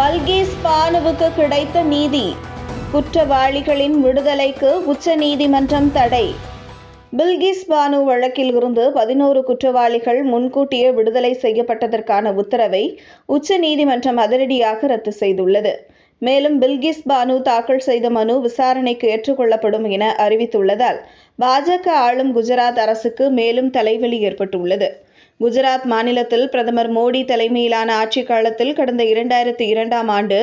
பல்கேஸ் பானுவுக்கு கிடைத்த நீதி. குற்றவாளிகளின் விடுதலைக்கு உச்சநீதிமன்றம் தடை. பில்கிஸ் பானு வழக்கில் இருந்து பதினோரு குற்றவாளிகள் முன்கூட்டியே விடுதலை செய்யப்பட்டதற்கான உத்தரவை உச்சநீதிமன்றம் அதிரடியாக ரத்து செய்துள்ளது. மேலும் பில்கிஸ் பானு தாக்கல் செய்த மனு விசாரணைக்கு ஏற்றுக்கொள்ளப்படும் என அறிவித்துள்ளதால் பாஜக ஆளும் குஜராத் அரசுக்கு மேலும் தலைவலி ஏற்பட்டுள்ளது. குஜராத் மாநிலத்தில் பிரதமர் மோடி தலைமையிலான ஆட்சி காலத்தில் கடந்த இரண்டாயிரத்தி இரண்டாம் ஆண்டு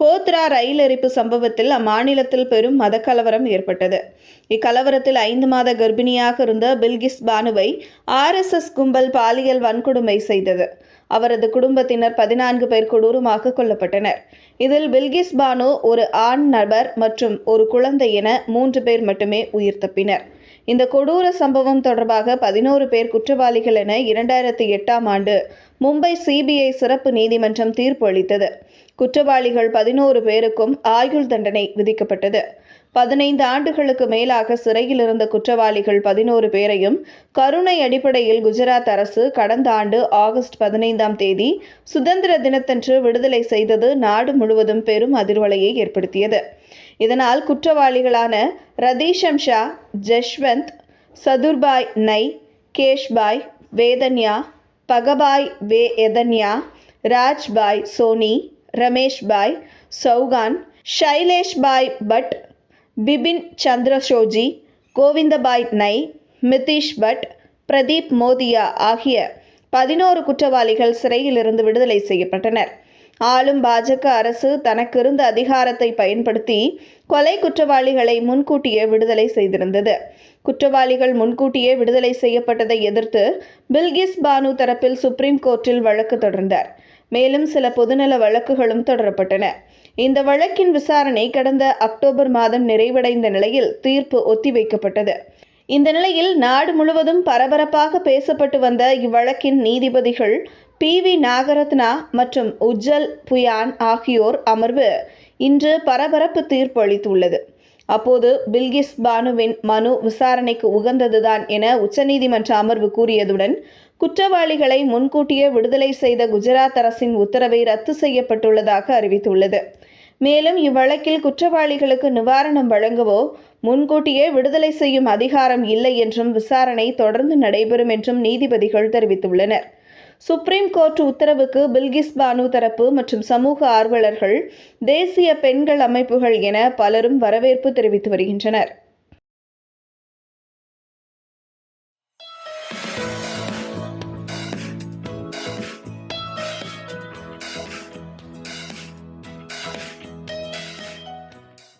கோத்ரா ரயில் எரிப்பு சம்பவத்தில் அம்மாநிலத்தில் பெரும் மதக்கலவரம் ஏற்பட்டது. இக்கலவரத்தில் ஐந்து மாத கர்ப்பிணியாக இருந்த பில்கிஸ் பானுவை ஆர்எஸ்எஸ் கும்பல் பாலியல் வன்கொடுமை செய்தது. அவரது குடும்பத்தினர் பதினான்கு பேர் கொடூரமாக கொல்லப்பட்டனர். இதில் பில்கிஸ் பானு ஒரு ஆண் நபர் மற்றும் ஒரு குழந்தை என மூன்று பேர் மட்டுமே உயிர் தப்பினர். இந்த கொடூர சம்பவம் தொடர்பாக பதினோரு பேர் குற்றவாளிகள் என இரண்டாயிரத்தி எட்டாம் ஆண்டு மும்பை சிபிஐ சிறப்பு நீதிமன்றம் தீர்ப்பு அளித்தது. குற்றவாளிகள் பதினோரு பேருக்கும் ஆயுள் தண்டனை விதிக்கப்பட்டது. பதினைந்து ஆண்டுகளுக்கு மேலாக சிறையில் இருந்த குற்றவாளிகள் பதினோரு பேரையும் கருணை அடிப்படையில் குஜராத் அரசு கடந்த ஆண்டு ஆகஸ்ட் பதினைந்தாம் தேதி சுதந்திர தினத்தன்று விடுதலை செய்தது நாடு முழுவதும் பெரும் அதிர்வலையை ஏற்படுத்தியது. இதனால் குற்றவாளிகளான ரதீஷம் ஷா ஜஷ்வந்த் சதுர்பாய் நை கேஷ்பாய் வேதன்யா பகபாய் வே எதன்யா ராஜ்பாய் சோனி ரமேஷ்பாய் சௌகான் ஷைலேஷ்பாய் பட் பிபின் சந்திரசோஜி கோவிந்தபாய் நை மிதிஷ் பட் பிரதீப் மோதியா ஆகிய பதினோரு குற்றவாளிகள் சிறையிலிருந்து விடுதலை செய்யப்பட்டனர். ஆளும் பாஜக அரசு தனக்கிருந்த அதிகாரத்தை பயன்படுத்தி கொலை குற்றவாளிகளை முன்கூட்டியே விடுதலை செய்திருந்தது. குற்றவாளிகள் முன்கூட்டியே விடுதலை செய்யப்பட்டதை எதிர்த்து பில்கிஸ் பானு தரப்பில் சுப்ரீம் கோர்ட்டில் வழக்கு தொடர்ந்தார். மேலும் சில பொதுநல வழக்குகளும் தொடரப்பட்டன. இந்த வழக்கின் விசாரணை கடந்த அக்டோபர் மாதம் நிறைவடைந்த நிலையில் தீர்ப்பு ஒத்திவைக்கப்பட்டது. இந்த நிலையில் நாடு முழுவதும் பரபரப்பாக பேசப்பட்டு வந்த இவ்வழக்கின் நீதிபதிகள் பி வி நாகரத்னா மற்றும் உஜ்ஜல் புயான் ஆகியோர் அமர்வு இன்று பரபரப்பு தீர்ப்பு அளித்துள்ளது. அப்போது பில்கிஸ் பானுவின் மனு விசாரணைக்கு உகந்ததுதான் என உச்சநீதிமன்ற அமர்வு கூறியதுடன் குற்றவாளிகளை முன்கூட்டியே விடுதலை செய்த குஜராத் அரசின் உத்தரவை ரத்து செய்யப்பட்டுள்ளதாக அறிவித்துள்ளது. மேலும் இவ்வழக்கில் குற்றவாளிகளுக்கு நிவாரணம் வழங்கவோ முன்கூட்டியே விடுதலை செய்யும் அதிகாரம் இல்லை என்றும் விசாரணை தொடர்ந்து நடைபெறும் என்றும் நீதிபதிகள் தெரிவித்துள்ளனர். சுப்ரீம் கோர்ட் உத்தரவுக்கு பில்கிஸ் பானு தரப்பு மற்றும் சமூக ஆர்வலர்கள் தேசிய பெண்கள் அமைப்புகள் என பலரும் வரவேற்பு தெரிவித்து வருகின்றனர்.